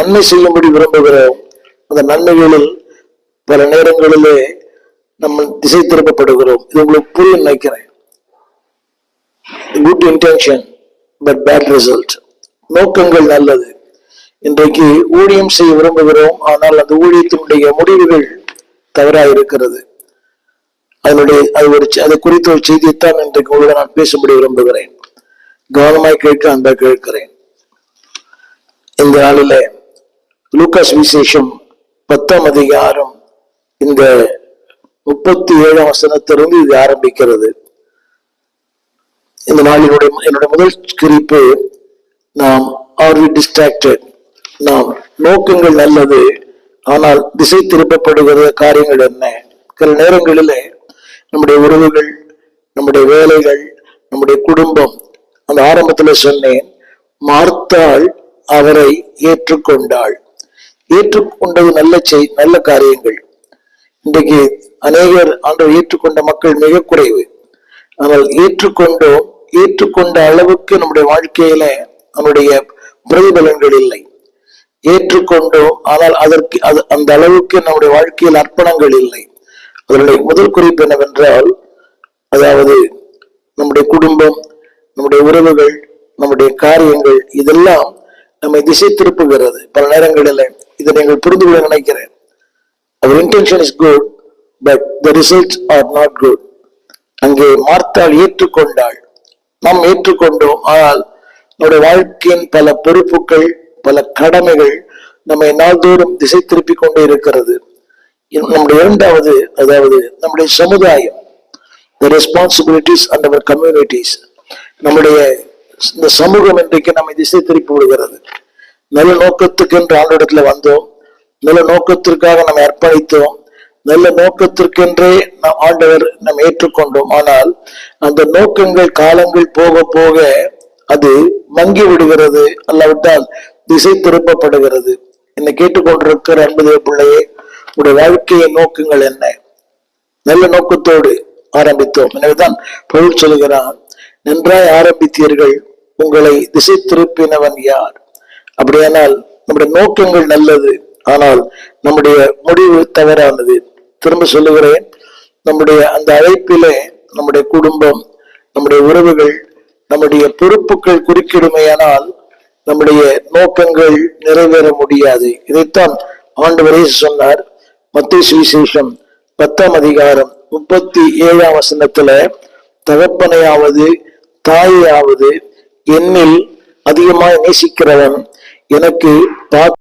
நன்மை செய்யும்படி விரும்புகிறோம். அந்த நன்மைகளில் பல நேரங்களிலே நம்ம திசை திருப்பப்படுகிறோம். இது உங்களுக்கு புரிய நினைக்கிறேன். Good intention but bad result நோக்கங்கள் நல்லது. இன்றைக்கு ஊழியம் செய்ய விரும்புகிறோம். ஆனால் அந்த ஊழியத்தினுடைய முடிவுகள் தவறாக இருக்கிறது. அதனுடைய அது ஒரு அது குறித்த ஒரு செய்தியைத்தான் இன்றைக்கு உங்களை நான் பேசும்படி விரும்புகிறேன். கவனமாய் கேட்க அன்பா கேட்கிறேன். இந்த நாளிலே லூகாஸ் விசேஷம் பத்தாம் அதிகாரம் இந்த முப்பத்தி ஏழாம் வசனத்திலிருந்து இது ஆரம்பிக்கிறது. இந்த நாளினுடைய என்னுடைய முதல் குறிப்பு நாம் ஆர் வி டிஸ்ட்ராக்டட் நாம் நோக்கங்கள் நல்லது ஆனால் திசை திருப்பப்படுகிற காரியங்கள் என்ன? சில நேரங்களிலே நம்முடைய உறவுகள் நம்முடைய வேலைகள் நம்முடைய குடும்பம் அந்த ஆரம்பத்துல சொன்னேன் மார்த்தாள் அவரை ஏற்றுக்கொண்டாள். ஏற்றுக்கொண்டது நல்ல செய் நல்ல காரியங்கள். இன்றைக்கு அநேகர் ஆண்டவர் ஏற்றுக்கொண்ட மக்கள் மிக குறைவு. ஆனால் ஏற்றுக்கொண்டோம் ஏற்றுக்கொண்ட அளவுக்கு நம்முடைய வாழ்க்கையில நம்முடைய பிரதிபலன்கள் இல்லை. ஏற்றுக்கொண்டோம் ஆனால் அதற்கு அது அந்த அளவுக்கு நம்முடைய வாழ்க்கையில் அர்ப்பணங்கள் இல்லை. அதனுடைய முதல் குறிப்பு என்னவென்றால் அதாவது நம்முடைய குடும்பம் நம்முடைய உறவுகள் நம்முடைய காரியங்கள் இதெல்லாம் நம்மை திசை திருப்புகிறது. பல நேரங்களில் இதை நீங்கள் புரிந்து கொள்ள நினைக்கிறேன். அவர் intention is good but the result are not good அங்கே மார்த்தாள் ஏற்றுக்கொண்டாள். நாம் ஏற்றுக்கொண்டோம் ஆனால் நம்முடைய வாழ்க்கையின் பல பொறுப்புகள் பல கடமைகள் நம்மை நாள்தோறும் திசை திருப்பி கொண்டே இருக்கிறது. நம்முடைய இரண்டாவது அதாவது நம்முடைய சமுதாயம் the responsibilities and our communities நம்முடைய இந்த சமூகம் இன்றைக்கு நம்மை திசை திருப்பி விடுகிறது. நல்ல நோக்கத்துக்கு என்று ஆண்டோடத்துல வந்தோம். நல்ல நோக்கத்திற்காக நம்ம அர்ப்பணித்தோம். நல்ல நோக்கத்திற்கென்றே நம் ஆண்டவர் நாம் ஏற்றுக்கொண்டோம். ஆனால் அந்த நோக்கங்கள் காலங்கள் போக போக அது மங்கி விடுகிறது அல்லாவிட்டால் திசை திருப்பப்படுகிறது. என்னை கேட்டுக்கொண்டிருக்கிற அன்புதே பிள்ளையே உடைய வாழ்க்கையின் நோக்கங்கள் என்ன? நல்ல நோக்கத்தோடு ஆரம்பித்தோம். எனவேதான் பொருள் சொல்கிறான் நன்றாய் ஆரம்பித்தீர்கள் உங்களை திசை திருப்பினவன் யார்? அப்படியானால் நம்முடைய நோக்கங்கள் நல்லது. ஆனால் நம்முடைய முடிவு தவறானது. திரும்ப சொல்லுகிறேன் நம்முடைய அந்த அழைப்பிலே நம்முடைய குடும்பம் நம்முடைய உறவுகள் நம்முடைய பொறுப்புகள் குறுக்கிடுமையானால் நம்முடைய நோக்கங்கள் நிறைவேற முடியாது. இதைத்தான் ஆண்டவரே சொன்னார். மத்திய சுவிசேஷம் பத்தாம் அதிகாரம் முப்பத்தி ஏழாம் வசனத்துல தகப்பனையாவது தாயாவது என்னில் அதிகமாய் நேசிக்கிறவன் எனக்கு பா